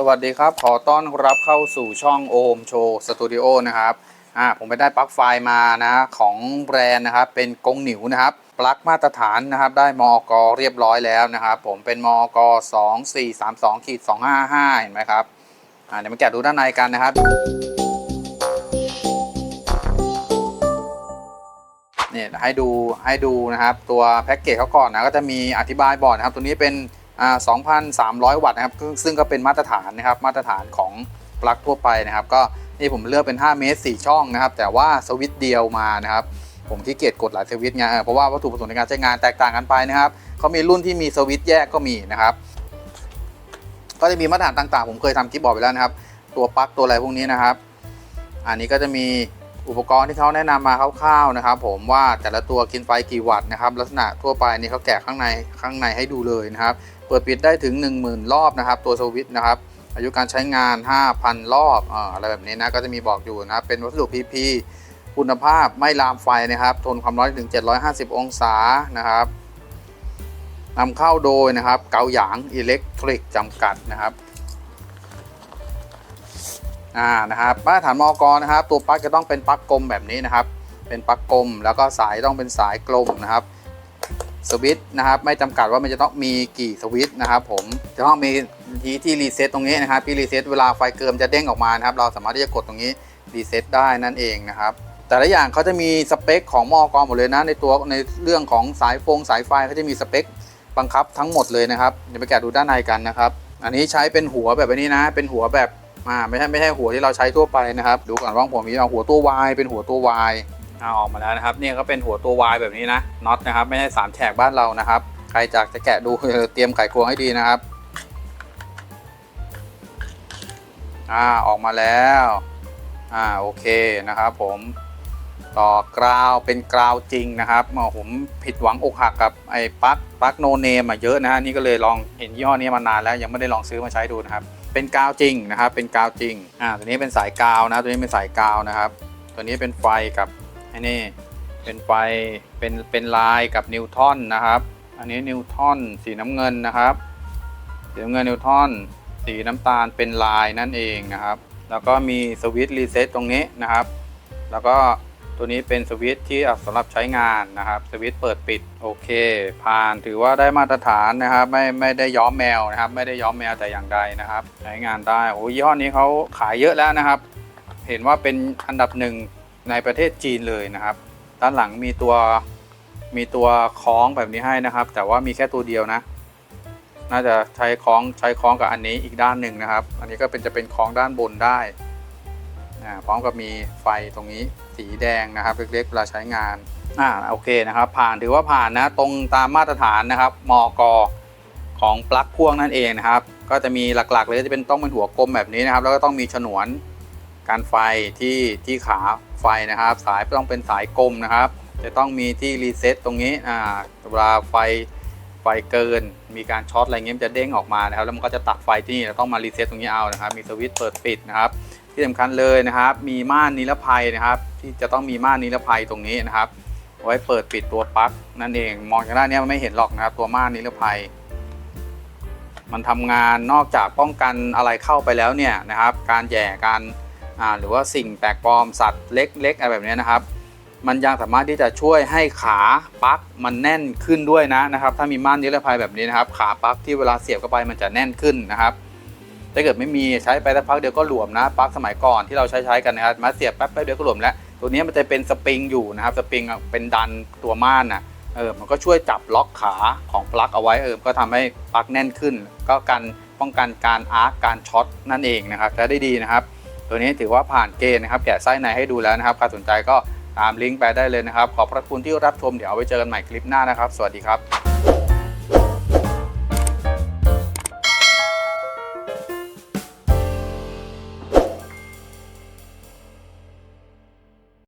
สวัสดีครับ ขอต้อนรับเข้าสู่ช่องโอมโชว์สตูดิโอนะครับอ่าผมไปได้ปลั๊กไฟมานะของแบรนด์นะครับเป็นกงหนิวนะครับปลั๊กมาตรฐานนะครับได้มอกเรียบร้อยแล้วนะครับผมเป็นมอก2 4 3 2ขีด255 เห็นไหมครับอ่าเดี๋ยวมาแกะดูด้านในกันนะครับ เนี่ยให้ดูให้ดูนะครับตัวแพ็กเกจเขาก่อนนะก็จะมีอธิบายบอร์ดนะครับตัวนี้เป็น 2,300 วัตต์นะครับซึ่งก็เป็นมาตรฐานนะครับมาตรฐานของปลั๊กทั่วไปนะครับ ก็นี่ผมเลือกเป็น 5 เมตร 4 ช่องนะครับ แต่ว่าสวิตช์เดียวมานะครับ ผมที่เกียจกดหลายสวิตช์ไงเพราะว่าวัตถุประสงค์ในการใช้งานแตกต่างกันไปนะครับเขามีรุ่นที่มีสวิตช์แยกก็มีนะครับ ก็จะมีมาตรฐานต่างๆ ผมเคยทำคลิปบอกไปแล้วนะครับ ตัวปลั๊กตัวอะไรพวกนี้นะครับ อันนี้ก็จะมี อุปกรณ์ที่เขาแนะนำมาคร่าวๆนะครับ ผมว่าแต่ละตัวกินไฟกี่วัตต์นะครับ ลักษณะทั่วไปนี่เขาแกะข้างในข้างในให้ดูเลยนะครับ เปิดปิดได้ถึง 10,000 รอบนะครับ ตัวสวิตช์นะครับอายุการใช้งาน 5,000 รอบออะไรแบบนี้นะก็จะมีบอกอยู่นะครับเป็นวัสดุ PP คุณภาพไม่ลามไฟนะครับ ทนความร้อนถึง 750 องศานะครับนำเข้าโดยนะครับ เกาหยางอิเล็กทริกจำกัดนะครับ อ่านะครับมาตรฐานมอกรนะครับ ตัวปลั๊กจะต้องเป็นปลั๊กกลมแบบนี้นะครับ เป็นปลั๊กกลม แล้วก็สายต้องเป็นสายกลมนะครับสวิตช์นะครับไม่จำกัดว่ามันจะต้องมีกี่สวิตช์นะครับผมจะต้องมีที่ที่รีเซ็ตตรงนี้นะครับที่รีเซ็ตเวลาไฟเกิมจะเด้งออกมานะครับเราสามารถที่จะกดตรงนี้รีเซ็ตได้นั่นเองนะครับแต่ละอย่างเขาจะมีสเปคของมอกรหมดเลยนะในตัวในเรื่องของสายฟงสายไฟเขาจะมีสเปคบังคับทั้งหมดเลยนะครับเดี๋ยวไปแกะดูด้านในกันนะครับ อันนี้ใช้เป็นหัวแบบนี้นะ เป็นหัวแบบ อ่าไม่ใช่ไม่ใช่หัวที่เราใช้ทั่วไปนะครับ ดูก่อนว่าผมมีเอาหัวตัว Y เป็นหัวตัว Y เอาออกมาแล้วนะครับเนี่ยก็เป็นหัวตัว Y แบบนี้นะน็อตนะครับไม่ใช่สามแฉกบ้านเรานะครับ ใครจากจะแกะดูเตรียมไขควงให้ดีนะครับอ่าออกมาแล้วอ่าโอเคนะครับ ผมต่อกราวเป็นกราวจริงนะครับผมผิดหวังอกหักกับไอ้ปลั๊กปลั๊กโนเนมอะเยอะนะฮะนี่ก็เลยลองเห็นยี่ห้อนี้มานานแล้วยังไม่ได้ลองซื้อมาใช้ดูนะครับ เป็นกาวจริงนะครับ เป็นกาวจริง อ่า ตัวนี้เป็นสายกาวนะ ตัวนี้เป็นสายกาวนะครับ ตัวนี้เป็นไฟกับไอ้นี่ เป็นไฟ เป็น เป็นลายกับนิวทอนนะครับ อันนี้นิวทอนสีน้ำเงินนะครับ สีน้ำเงินนิวทอนสีน้ำตาลเป็นลายนั่นเองนะครับ แล้วก็มีสวิตช์รีเซ็ตตรงนี้นะครับ แล้วก็ ตัวนี้เป็นสวิตช์ที่สำหรับใช้งานนะครับ สวิตช์เปิดปิดโอเค ผ่านถือว่าได้มาตรฐานนะครับ ไม่ไม่ได้ย้อมแมวนะครับ ไม่ได้ย้อมแมวแต่อย่างใดนะครับ ใช้งานได้โอ้ยยี่ห้อนี้เขาขายเยอะแล้วนะครับ เห็นว่าเป็นอันดับหนึ่งในประเทศจีนเลยนะครับ ด้านหลังมีตัวมีตัวคล้องแบบนี้ให้นะครับ แต่ว่ามีแค่ตัวเดียวนะ น่าจะใช้คล้องใช้คล้องกับอันนี้อีกด้านหนึ่งนะครับ อันนี้ก็เป็นจะเป็นคล้องด้านบนได้ พร้อมกับมีไฟตรงนี้สีแดงนะครับเล็กๆเวลาใช้งานอ่าโอเคนะครับผ่านถือว่าผ่านนะตรงตามมาตรฐานนะครับมอกของปลั๊กพ่วงนั่นเองนะครับ ก็จะมีหลักๆเลยจะเป็นต้องเป็นหัวกลมแบบนี้นะครับ แล้วก็ต้องมีฉนวนการไฟที่ที่ขาไฟนะครับ สายต้องเป็นสายกลมนะครับ จะต้องมีที่รีเซ็ตตรงนี้อ่าเวลาไฟไฟเกิน มีการช็อตอะไรเงี้ยจะเด้งออกมานะครับ แล้วมันก็จะตัดไฟที่นี่เราต้องมารีเซ็ตตรงนี้เอานะครับ มีสวิตช์เปิดปิดนะครับ ที่สำคัญเลยนะครับ มีม่านนิรภัยนะครับ ที่จะต้องมีม่านนิรภัยตรงนี้นะครับ ไว้เปิดปิดตัวปลั๊กนั่นเอง มองจากด้านนี้มันไม่เห็นหรอกนะครับ ตัวม่านนิรภัย มันทำงานนอกจากป้องกันอะไรเข้าไปแล้วเนี่ยนะครับ การแย่การหรือว่าสิ่งแปลกปลอมสัตว์เล็กๆอะไรแบบนี้นะครับ มันยังสามารถที่จะช่วยให้ขาปลั๊กมันแน่นขึ้นด้วยนะนะครับ ถ้ามีม่านนิรภัยแบบนี้นะครับ ขาปลั๊กที่เวลาเสียบเข้าไปมันจะแน่นขึ้นนะครับ ถ้าเกิดไม่มีใช้ไปสักพักเดียวก็หลวมนะปลั๊กสมัยก่อนที่เราใช้ใช้กันนะครับมาเสียบแป๊บแป๊บเดียวก็หลวมแล้วตัวนี้มันจะเป็นสปริงอยู่นะครับสปริงเป็นดันตัวม่านนะเออมันก็ช่วยจับล็อกขาของปลั๊กเอาไว้เออก็ทำให้ปลั๊กแน่นขึ้น ก็กันป้องกันการอาร์คการช็อตนั่นเองนะครับใช้ได้ดีนะครับ ตัวนี้ถือว่าผ่านเกณฑ์นะครับแกะไส้ในให้ดูแล้วนะครับใครสนใจก็ตามลิงก์ไปได้เลยนะครับ ขอบพระคุณที่รับชมเดี๋ยวเอาไว้เจอกันใหม่คลิปหน้านะครับ สวัสดีครับ